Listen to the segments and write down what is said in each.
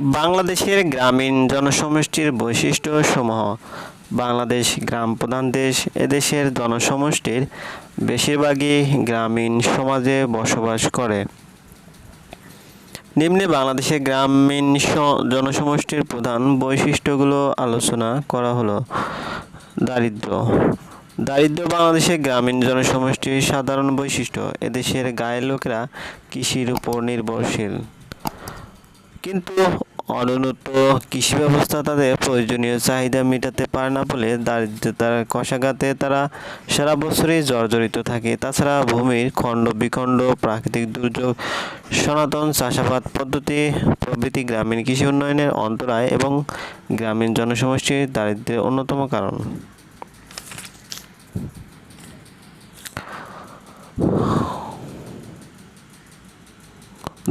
বাংলাদেশের গ্রামীণ জনসমষ্টির বৈশিষ্ট্য সমূহ বাংলাদেশ গ্রাম প্রধান দেশ, এদেশের জনসমষ্টির বেশিরভাগই গ্রামীণ সমাজে বসবাস করে। নিম্নে বাংলাদেশের গ্রামীণ জনসমষ্টির প্রধান বৈশিষ্ট্যগুলো আলোচনা করা হলো। দারিদ্র দারিদ্র বাংলাদেশের গ্রামীণ জনসমষ্টির সাধারণ বৈশিষ্ট্য। এদেশের গায়ের লোকেরা কৃষির উপর নির্ভরশীল। কিন্তু অনুন্নত কৃষি ব্যবস্থা তাদের প্রয়োজনীয় চাহিদা মেটাতে পারে না বলে দারিদ্রতার কষাঘাতে তারা সারা বছরই জর্জরিত থাকে। তাছাড়া ভূমির খণ্ড বিখণ্ড, প্রাকৃতিক দুর্যোগ, সনাতন চাষাবাদ পদ্ধতি, প্রভৃতি গ্রামীণ কৃষি উন্নয়নের অন্তরায় এবং গ্রামীণ জনসমষ্টির দারিদ্র্যের অন্যতম কারণ।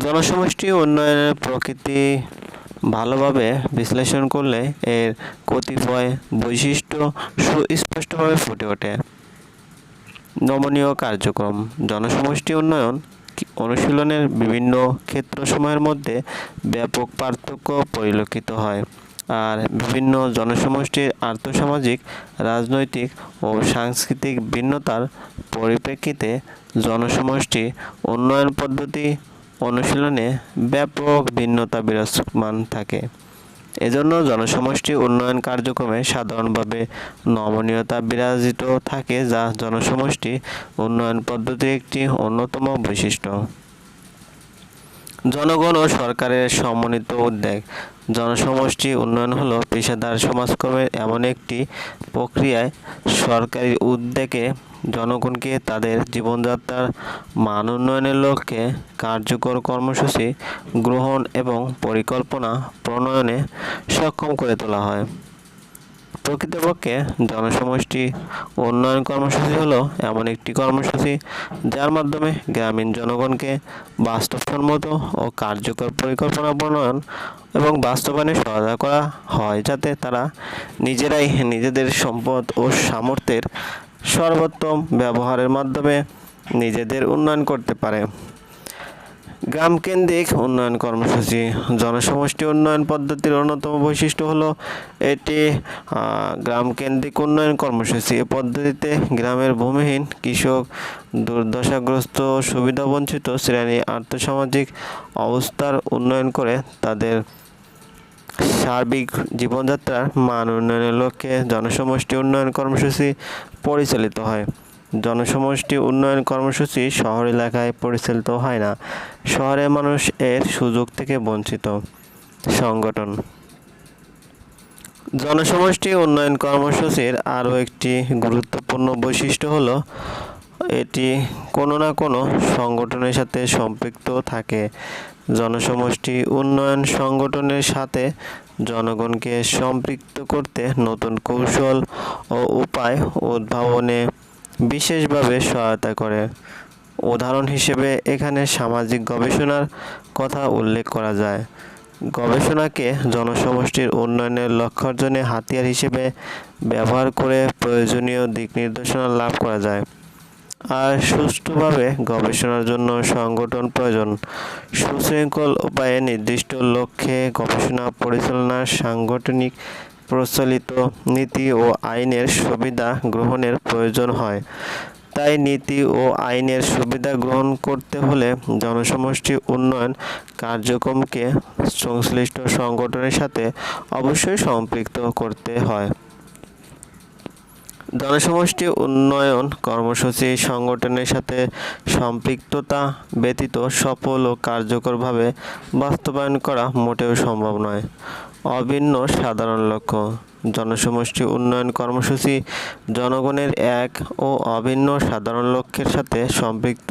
জনসমষ্টি উন্নয়নের প্রকৃতি ভালোভাবে বিশ্লেষণ করলে এর কতিপয় বৈশিষ্ট্য সুস্পষ্টভাবে ফুটে ওঠে। নমনীয় কার্যক্রম, জনসমষ্টি উন্নয়ন অনুশীলনের বিভিন্ন ক্ষেত্রসমূহের মধ্যে ব্যাপক পার্থক্য পরিলক্ষিত হয় আর বিভিন্ন জনসমষ্টির আর্থসামাজিক, রাজনৈতিক ও সাংস্কৃতিক ভিন্নতার পরিপ্রেক্ষিতে জনসমষ্টি উন্নয়ন পদ্ধতি অনুশীলনে ব্যাপক ভিন্নতা বিরাজমান থাকে। এজন্য জনসমষ্টি উন্নয়ন কার্যক্রমে সাধারণভাবে নমনীয়তা বিরাজিত থাকে, যা জনসমষ্টি উন্নয়ন পদ্ধতির একটি অন্যতম বৈশিষ্ট্য। জনগণ ও সরকারের সমন্বিত উদ্যোগ জনসমষ্টি উন্নয়ন হল পেশাদার সমাজকর্মের এমন একটি প্রক্রিয়ায় সরকারি উদ্যোগে জনগণকে তাদের জীবনযাত্রার মান উন্নয়নের লক্ষ্যে কার্যকর কর্মসূচি গ্রহণ এবং পরিকল্পনা প্রণয়নে সক্ষম করে তোলা হয়। প্রকৃতপক্ষে জনসমষ্টি উন্নয়ন কর্মসূচি হলো এমন একটি কর্মসূচি যার মাধ্যমে গ্রামীণ জনগণকে বাস্তবসম্মত ও কার্যকর পরিকল্পনা প্রণয়ন এবং বাস্তবায়নে সহায়তা করা হয় যাতে তারা নিজেরাই নিজেদের সম্পদ ও সামর্থ্যের সর্বোত্তম ব্যবহারের মাধ্যমে নিজেদের উন্নয়ন করতে পারে। গ্রামকেন্দ্রিক উন্নয়ন কর্মসূচি। জনসমষ্টি উন্নয়ন পদ্ধতির অন্যতম বৈশিষ্ট্য হলো এটি গ্রামকেন্দ্রিক উন্নয়ন কর্মসূচি। এ পদ্ধতিতে গ্রামের ভূমিহীন কৃষক, দুর্দশাগ্রস্ত, সুবিধাবঞ্চিত শ্রেণি, আর্থসামাজিক অবস্থার উন্নয়ন করে তাদের সার্বিক জীবনযাত্রার মান উন্নয়নের লক্ষ্যে জনসমষ্টি উন্নয়ন কর্মসূচি পরিচালিত হয়। জনসমষ্টি উন্নয়ন কর্মসূচি শহর এলাকায় পরিচালিত হয় না। শহরের মানুষ এর সুযোগ থেকে বঞ্চিত। সংগঠন। জনসমষ্টি উন্নয়ন কর্মসূচির আরও একটি গুরুত্বপূর্ণ বৈশিষ্ট্য হলো, এটি কোনো না কোনো সংগঠনের সাথে সম্পৃক্ত থাকে। জনসমষ্টি উন্নয়ন সংগঠনের সাথে জনগণকে সম্পৃক্ত করতে নতুন কৌশল ও উপায় উদ্ভাবনে বিশেষভাবে সহায়তা করে। উদাহরণ হিসেবে, এখানে সামাজিক গবেষণার কথা উল্লেখ করা যায়। গবেষণাকে জনসমষ্টির উন্নয়নের লক্ষ্য অর্জনে হাতিয়ার হিসেবে ব্যবহার করে প্রয়োজনীয় দিক নির্দেশনা লাভ করা যায়। আর সুষ্ঠুভাবে গবেষণার জন্য সংগঠন প্রয়োজন। সুশৃঙ্খল উপায়ে নির্দিষ্ট লক্ষ্যে গবেষণা পরিচালনা সাংগঠনিক প্রচলিত নীতি ও আইনের সুবিধা গ্রহণের প্রয়োজন হয়। তাই নীতি ও আইনের সুবিধা গ্রহণ করতে হলে জনসমষ্টি উন্নয়ন কার্যক্রমকে সংশ্লিষ্ট সংগঠনের সাথে অবশ্যই সম্পৃক্ত করতে হয়। জনসমষ্টি উন্নয়ন কর্মসূচি সংগঠনের সাথে সম্পৃক্ততা ব্যতীত সফল ও কার্যকরভাবে বাস্তবায়ন করা মোটেও সম্ভব নয়। অভিন্ন সাধারণ লক্ষ্য। জনসমষ্টি উন্নয়ন কর্মসূচি জনগণের এক ও অভিন্ন সাধারণ লক্ষ্যের সাথে সম্পৃক্ত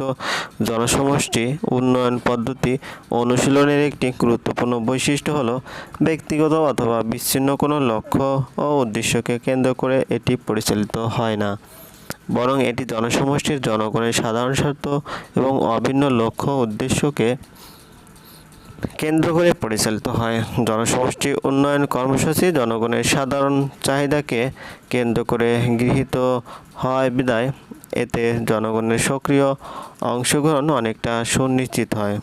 জনসমষ্টি উন্নয়ন পদ্ধতি অনুশীলনের একটি গুরুত্বপূর্ণ বৈশিষ্ট্য হলো ব্যক্তিগত অথবা বিচ্ছিন্ন কোনো লক্ষ্য ও উদ্দেশ্যকে কেন্দ্র করে এটি পরিচালিত হয় না। বরং এটি জনসমষ্টির জনগণের সাধারণ স্বার্থ এবং অভিন্ন লক্ষ্য উদ্দেশ্যকে কেন্দ্র করে পরিচালিত হয়। জনসমষ্টি উন্নয়ন কর্মসূচি জনগণের সাধারণ চাহিদাকে কেন্দ্র করে গৃহীত হয় বিদায়। এতে জনগণের সক্রিয় অংশগ্রহণ অনেকটা সুনিশ্চিত হয়।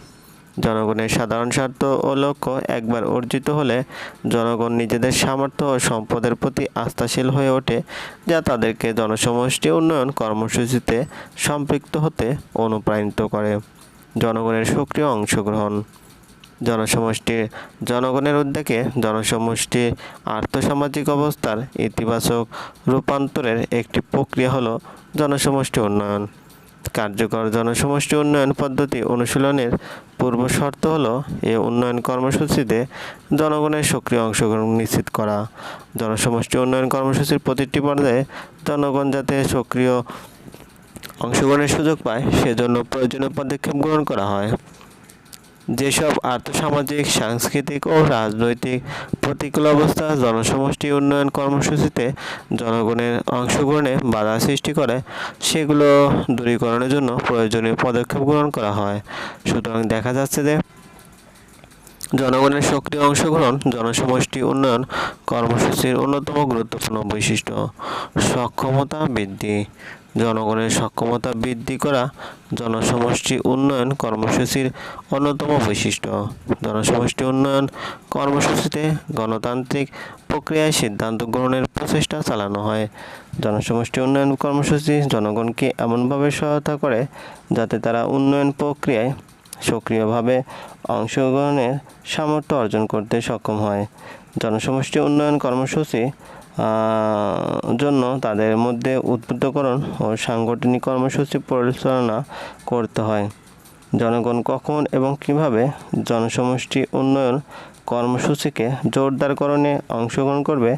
জনগণের সাধারণ স্বার্থ ও লক্ষ্য একবার অর্জিত হলে জনগণ নিজেদের সামর্থ্য ও সম্পদের প্রতি আস্থাশীল হয়ে ওঠে, যা তাদেরকে জনসমষ্টি উন্নয়ন কর্মসূচিতে সম্পৃক্ত হতে অনুপ্রাণিত করে। জনগণের সক্রিয় অংশগ্রহণ জনসমষ্টির জনগণের উদ্যোগে জনসমষ্টির আর্থসামাজিক অবস্থার ইতিবাচক রূপান্তরের একটি প্রক্রিয়া হলো জনসমষ্টি উন্নয়ন। কার্যকর জনসমষ্টি উন্নয়ন পদ্ধতি অনুশীলনের পূর্ব শর্ত হলো এই উন্নয়ন কর্মসূচিতে জনগণের সক্রিয় অংশগ্রহণ নিশ্চিত করা। জনসমষ্টি উন্নয়ন কর্মসূচির প্রতিটি পর্যায়ে জনগণ যাতে সক্রিয় অংশগ্রহণের সুযোগ পায়, সেজন্য প্রয়োজনীয় পদক্ষেপ গ্রহণ করা হয়। যেসব আর্থসামাজিক, সাংস্কৃতিক ও রাজনৈতিক প্রতিকূল অবস্থা জনসমষ্টি উন্নয়ন কর্মসূচিতে জনগণের অংশগ্রহণে বাধা সৃষ্টি করে, সেগুলো দূরীকরণের জন্য প্রয়োজনীয় পদক্ষেপ গ্রহণ করা হয়। সুতরাং দেখা যাচ্ছে যে জনগণের সক্রিয় অংশগ্রহণ, জনসমষ্টি উন্নয়ন কর্মসূচির অন্যতম গুরুত্বপূর্ণ বৈশিষ্ট্য সক্ষমতা বৃদ্ধি। জনগণের সক্ষমতা বৃদ্ধি করা জনসমষ্টি উন্নয়ন কর্মসূচির অন্যতম বৈশিষ্ট্য। জনসমষ্টি উন্নয়ন কর্মসূচিতে গণতান্ত্রিক প্রক্রিয়ায় সিদ্ধান্ত গ্রহণের প্রচেষ্টা চালানো হয়। জনসমষ্টি উন্নয়ন কর্মসূচি জনগণকে এমনভাবে সহায়তা করে যাতে তারা উন্নয়ন প্রক্রিয়ায় সক্রিয়ভাবে অংশগ্রহণের সামর্থ্য অর্জন করতে সক্ষম হয়। জনসমষ্টি উন্নয়ন কর্মসূচি জন্য তাদের মধ্যে উদ্বুদ্ধকরণ ও সাংগঠনিক কর্মসূচি পরিচালনা করতে হয়। জনগণ কখন এবং কীভাবে জনসমষ্টি উন্নয়ন কর্মসূচিকে জোরদারকরণে অংশগ্রহণ করবে,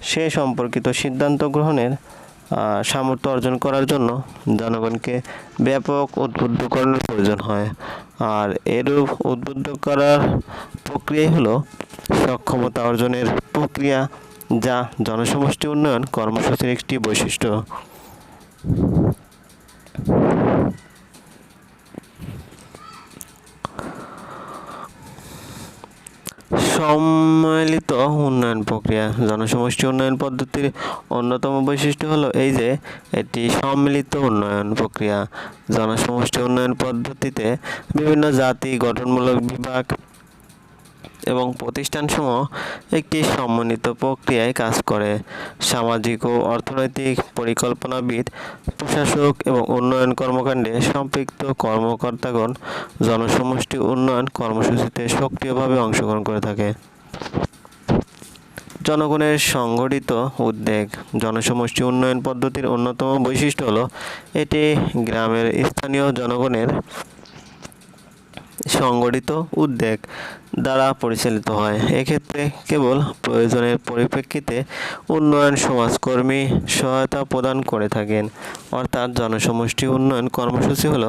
সে সম্পর্কিত সিদ্ধান্ত গ্রহণের সামর্থ্য অর্জন করার জন্য জনগণকে ব্যাপক উদ্বুদ্ধকরণের প্রয়োজন হয়। আর এরূপ উদ্বুদ্ধ করার প্রক্রিয়াই হলো সক্ষমতা অর্জনের প্রক্রিয়া, যা জনসমষ্টি উন্নয়ন কর্মসূচির একটি বৈশিষ্ট্য। সম্মিলিত উন্নয়ন প্রক্রিয়া। জনসমষ্টি উন্নয়ন পদ্ধতির অন্যতম বৈশিষ্ট্য হলো এই যে, এটি সম্মিলিত উন্নয়ন প্রক্রিয়া। জনসমষ্টি উন্নয়ন পদ্ধতিতে বিভিন্ন জাতি, গঠনমূলক বিভাগ এবং প্রতিষ্ঠানসমূহ একটি সমন্বিত প্রক্রিয়ায় কাজ করে। সামাজিক ও অর্থনৈতিক পরিকল্পনাবিদ, প্রশাসক এবং উন্নয়ন কর্মকাণ্ডে সম্পৃক্ত কর্মকর্তাগণ জনসমষ্টি উন্নয়ন কর্মসূচিতে সক্রিয়ভাবে অংশগ্রহণ করে থাকে। জনগণের সংগঠিত উদ্যোগ জনসমষ্টি উন্নয়ন পদ্ধতির অন্যতম বৈশিষ্ট্য হলো, এটি গ্রামের স্থানীয় জনগণের সংগঠিত উদ্যোগ দ্বারা পরিচালিত হয়। এক্ষেত্রে কেবল প্রয়োজনের পরিপ্রেক্ষিতে উন্নয়ন সমাজকর্মী সহায়তা প্রদান করে থাকেন। অর্থাৎ জনসমষ্টি উন্নয়ন কর্মসূচি হল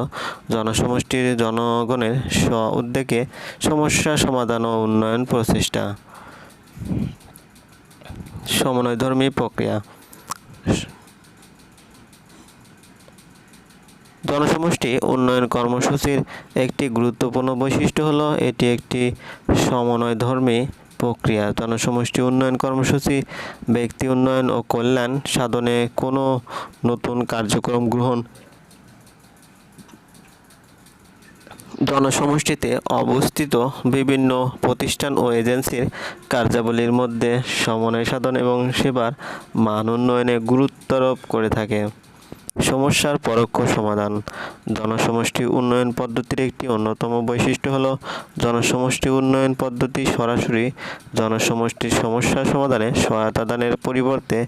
জনসমষ্টির জনগণের স্ব উদ্যোগে সমস্যা সমাধান ও উন্নয়ন প্রচেষ্টা। সমন্বয়ধর্মী প্রক্রিয়া। জনসমষ্টি উন্নয়ন কর্মসূচির একটি গুরুত্বপূর্ণ বৈশিষ্ট্য হলো এটি একটি সমন্বয়ধর্মী প্রক্রিয়া। জনসমষ্টি উন্নয়ন কর্মসূচি, ব্যক্তি উন্নয়ন ও কল্যাণ সাধনে কোনো নতুন কার্যক্রম গ্রহণ। জনসমষ্টিতে অবস্থিত বিভিন্ন প্রতিষ্ঠান ও এজেন্সির কার্যাবলীর মধ্যে সমন্বয় সাধন এবং সেবার মান উন্নয়নে গুরুত্বারোপ করে থাকে। সমস্যার পরোক্ষ সমাধান। জনসমষ্টি উন্নয়ন পদ্ধতির একটি অন্যতম বৈশিষ্ট্য হল, জনসমষ্টি উন্নয়ন পদ্ধতি সরাসরি জনসমষ্টির সমস্যা সমাধানে সহায়তা দানের পরিবর্তে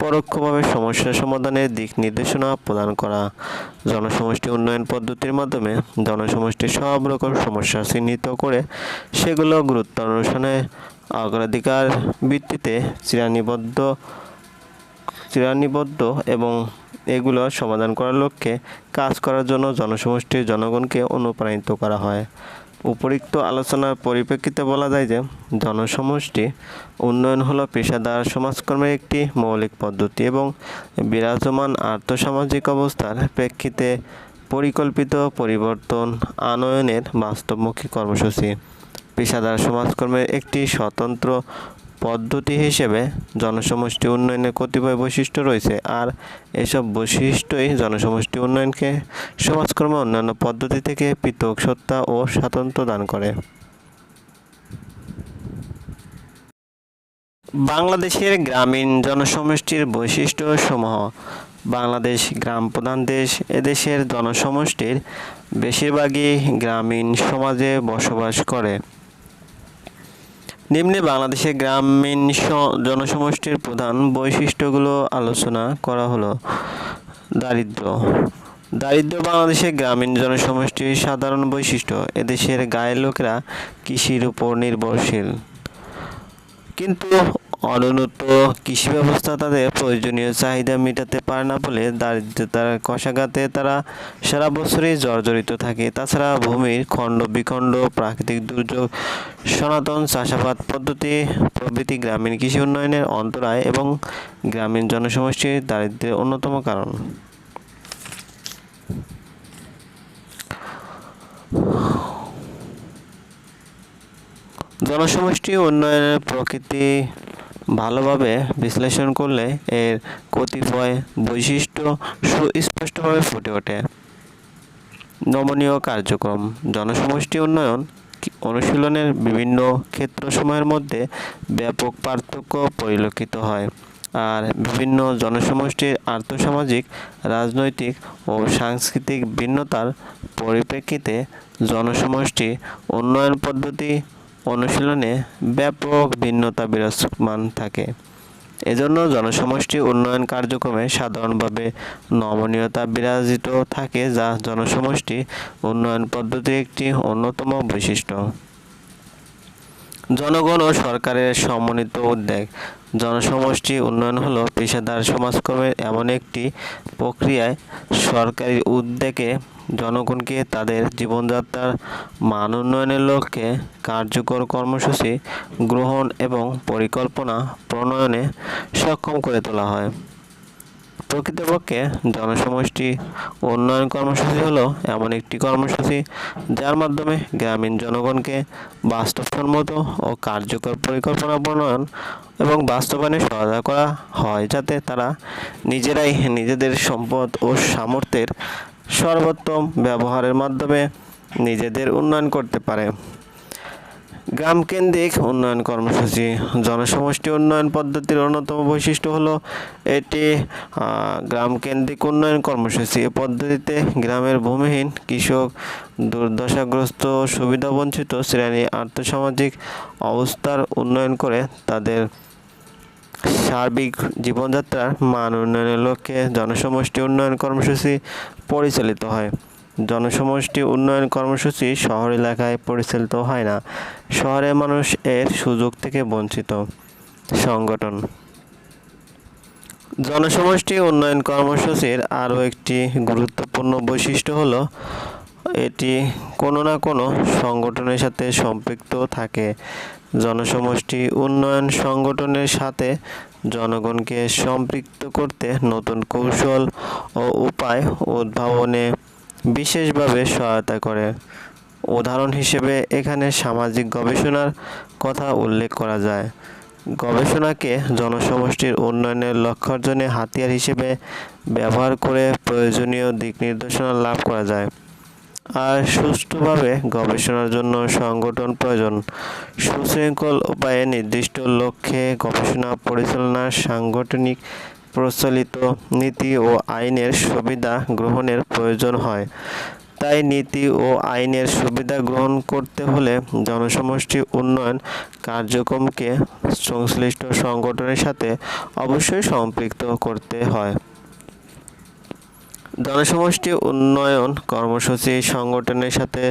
পরোক্ষভাবে সমস্যা সমাধানের দিক নির্দেশনা প্রদান করা। জনসমষ্টি উন্নয়ন পদ্ধতির মাধ্যমে জনসমষ্টির সব রকম সমস্যা চিহ্নিত করে সেগুলো গুরুত্ব অনুসারে অগ্রাধিকার ভিত্তিতে চিরানিবদ্ধ চিরানিবদ্ধ এবং এগুলো সমাধান করার লক্ষ্যে কাজ করার জন্য জনসমষ্টির জনগণকে অনুপ্রাণিত করা হয়। উপরিক্ত আলোচনার পরিপ্রেক্ষিতে বলা যায় যে, জনসমষ্টি উন্নয়ন হলো পেশাদার সমাজকর্মের একটি মৌলিক পদ্ধতি এবং বিরাজমান আর্থসামাজিক অবস্থার প্রেক্ষিতে পরিকল্পিত পরিবর্তন আনয়নের বাস্তবমুখী কর্মসূচি। পেশাদার সমাজকর্মের একটি স্বতন্ত্র পদ্ধতি হিসেবে জনসমষ্টি উন্নয়নের কতিপয় বৈশিষ্ট্য রয়েছে আর এসব বৈশিষ্ট্যই জনসমষ্টি উন্নয়নকে সমাজকর্ম অন্যান্য পদ্ধতি থেকে পৃথক সত্তা ও স্বাতন্ত্র্য দান করে। বাংলাদেশের গ্রামীণ জনসমষ্টির বৈশিষ্ট্যসমূহ। বাংলাদেশ গ্রাম প্রধান দেশ, এদেশের জনসমষ্টির বেশিরভাগই গ্রামীণ সমাজে বসবাস করে। নিম্নে বাংলাদেশে গ্রামীণ জনসমষ্টির প্রধান বৈশিষ্ট্যগুলো আলোচনা করা হলো। দারিদ্র। দারিদ্র বাংলাদেশে গ্রামীণ জনসমষ্টির সাধারণ বৈশিষ্ট্য। এদেশের গায়ের লোকেরা কৃষির উপর নির্ভরশীল। কিন্তু অনুন্নত কৃষি ব্যবস্থা তাদের প্রয়োজনীয় চাহিদা মেটাতে পারে না বলে দারিদ্রতার কষাঘাতে তারা সারা বছরই জর্জরিত থাকে। তাছাড়া ভূমির খণ্ড বিখণ্ড, প্রাকৃতিক দুর্যোগ, সনাতন চাষাবাদ পদ্ধতি, প্রভৃতি গ্রামীণ কৃষি উন্নয়নের অন্তরায় এবং গ্রামীণ জনসমষ্টির দারিদ্র্যের অন্যতম কারণ। জনসমষ্টি উন্নয়নের প্রকৃতি ভালোভাবে বিশ্লেষণ করলে এর কতিপয় বৈশিষ্ট্য সুস্পষ্টভাবে ফুটে ওঠে। নমনীয় কার্যক্রম, জনসমষ্টি উন্নয়ন অনুশীলনের বিভিন্ন ক্ষেত্রসমূহের মধ্যে ব্যাপক পার্থক্য পরিলক্ষিত হয় আর বিভিন্ন জনসমষ্টির আর্থসামাজিক, রাজনৈতিক ও সাংস্কৃতিক ভিন্নতার পরিপ্রেক্ষিতে জনসমষ্টি উন্নয়ন পদ্ধতি অনুশীলনে ব্যাপক ভিন্নতা বিরাজমান থাকে। এজন্য জনসমষ্টি উন্নয়ন কার্যক্রমে সাধারণভাবে নমনীয়তা বিরাজিত থাকে, যা জনসমষ্টি উন্নয়ন পদ্ধতির একটি অন্যতম বৈশিষ্ট্য। জনগণ ও সরকারের সমন্বিত উদ্যোগ জনসমষ্টি উন্নয়ন হলো পেশাদার সমাজকর্মের এমন একটি প্রক্রিয়ায় সরকারি উদ্যোগে জনগণকে তাদের জীবনযাত্রার মান উন্নয়নের লক্ষ্যে কার্যকর কর্মসূচি গ্রহণ এবং পরিকল্পনা প্রণয়নে সক্ষম করে তোলা হয়। প্রকৃতপক্ষে জনসমষ্টি উন্নয়ন কর্মসূচি হলো এমন একটি কর্মসূচি যার মাধ্যমে গ্রামীণ জনগণকে বাস্তবসম্মত ও কার্যকর পরিকল্পনা প্রণয়ন এবং বাস্তবায়নে সহায়তা করা হয় যাতে তারা নিজেরাই নিজেদের সম্পদ ও সামর্থ্যের সর্বোত্তম ব্যবহারের মাধ্যমে নিজেদের উন্নয়ন করতে পারে। গ্রামকেন্দ্রিক উন্নয়ন কর্মসূচি। জনসমষ্টি উন্নয়ন পদ্ধতির অন্যতম বৈশিষ্ট্য হলো এটি গ্রামকেন্দ্রিক উন্নয়ন কর্মসূচি। এ পদ্ধতিতে গ্রামের ভূমিহীন কৃষক, দুর্দশাগ্রস্ত, সুবিধাবঞ্চিত শ্রেণি, আর্থসামাজিক অবস্থার উন্নয়ন করে তাদের সার্বিক জীবনযাত্রার মান উন্নয়নের লক্ষ্যে জনসমষ্টি উন্নয়ন কর্মসূচি পরিচালিত হয়। জনসমষ্টি উন্নয়ন কর্মসূচি শহর এলাকায় পরিচালিত হয় না। শহরের মানুষ এর সুযোগ থেকে বঞ্চিত। সংগঠন। জনসমষ্টি উন্নয়ন কর্মসূচির আরও একটি গুরুত্বপূর্ণ বৈশিষ্ট্য হলো, এটি কোনো না কোনো সংগঠনের সাথে সম্পৃক্ত থাকে। জনসমষ্টি উন্নয়ন সংগঠনের সাথে জনগণকে সম্পৃক্ত করতে নতুন কৌশল ও উপায় উদ্ভাবনে বিশেষভাবে সহায়তা করে। উদাহরণ হিসেবে, এখানে সামাজিক গবেষণার কথা উল্লেখ করা যায়। গবেষণাকে জনসমষ্টির উন্নয়নের লক্ষ্য অর্জনে হাতিয়ার হিসেবে ব্যবহার করে প্রয়োজনীয় দিক নির্দেশনা লাভ করা যায়। আর সুষ্ঠুভাবে গবেষণার জন্য সংগঠন প্রয়োজন। সুশৃঙ্খল উপায়ে নির্দিষ্ট লক্ষ্যে গবেষণা পরিচালনার সাংগঠনিক প্রচলিত নীতি ও আইনের সুবিধা গ্রহণের প্রয়োজন হয়। তাই নীতি ও আইনের সুবিধা গ্রহণ করতে হলে জনসমষ্টি উন্নয়ন কার্যক্রমকে সংশ্লিষ্ট সংগঠনের সাথে অবশ্যই সম্পৃক্ত করতে হয়। জনসমষ্টি উন্নয়ন কর্মসূচি সংগঠনের সাথে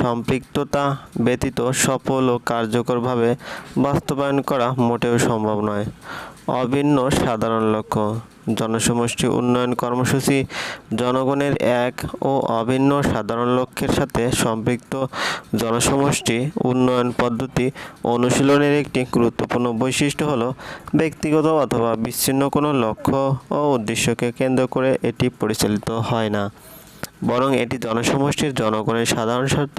সম্পৃক্ততা ব্যতীত সফল ও কার্যকরভাবে বাস্তবায়ন করা মোটেও সম্ভব নয়। অভিন্ন সাধারণ লক্ষ্য। জনসমষ্টি উন্নয়ন কর্মসূচি জনগণের এক ও অভিন্ন সাধারণ লক্ষ্যের সাথে সম্পৃক্ত জনসমষ্টি উন্নয়ন পদ্ধতি অনুশীলনের একটি গুরুত্বপূর্ণ বৈশিষ্ট্য হলো ব্যক্তিগত অথবা বিচ্ছিন্ন কোনো লক্ষ্য ও উদ্দেশ্যকে কেন্দ্র করে এটি পরিচালিত হয় না। বরং এটি জনসমষ্টির জনগণের সাধারণ স্বার্থ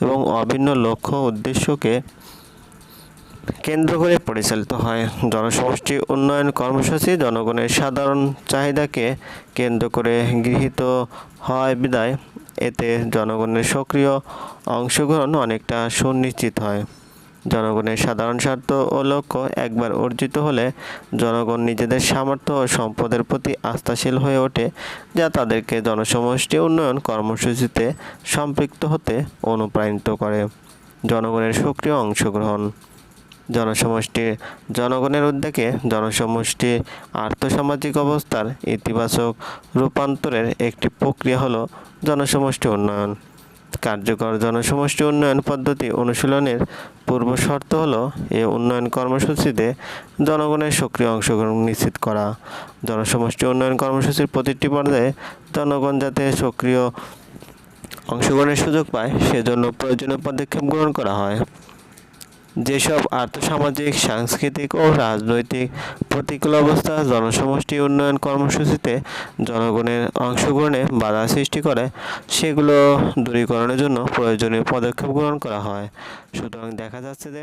এবং অভিন্ন লক্ষ্য উদ্দেশ্যকে কেন্দ্র করে পরিচালিত হয়। জনসমষ্টি উন্নয়ন কর্মসূচি জনগণের সাধারণ চাহিদাকে কেন্দ্র করে গৃহীত হয় বিদায়। এতে জনগণের সক্রিয় অংশগ্রহণ অনেকটা সুনিশ্চিত হয়। জনগণের সাধারণ স্বার্থ ও লক্ষ্য একবার অর্জিত হলে জনগণ নিজেদের সামর্থ্য ও সম্পদের প্রতি আস্থাশীল হয়ে ওঠে, যা তাদেরকে জনসমষ্টি উন্নয়ন কর্মসূচিতে সম্পৃক্ত হতে অনুপ্রাণিত করে। জনগণের সক্রিয় অংশগ্রহণ জনসমষ্টি, জনগণের উদ্যোগে জনসমষ্টির আর্থসামাজিক অবস্থার ইতিবাচক রূপান্তরের একটি প্রক্রিয়া হলো জনসমষ্টি উন্নয়ন। কার্যকর জনসমষ্টি উন্নয়ন পদ্ধতি অনুশীলনের পূর্ব শর্ত হলো এ উন্নয়ন কর্মসূচিতে জনগণের সক্রিয় অংশগ্রহণ নিশ্চিত করা। জনসমষ্টি উন্নয়ন কর্মসূচির প্রতিটি পর্যায়ে জনগণ যাতে সক্রিয় অংশগ্রহণের সুযোগ পায়, সেজন্য প্রয়োজনীয় পদক্ষেপ গ্রহণ করা হয়। যেসব আর্থসামাজিক, সাংস্কৃতিক ও রাজনৈতিক প্রতিকূল অবস্থা জনসমষ্টি উন্নয়ন কর্মসূচিতে জনগণের অংশগ্রহণে বাধা সৃষ্টি করে, সেগুলো দূরীকরণের জন্য প্রয়োজনীয় পদক্ষেপ গ্রহণ করা হয়। সুতরাং দেখা যাচ্ছে যে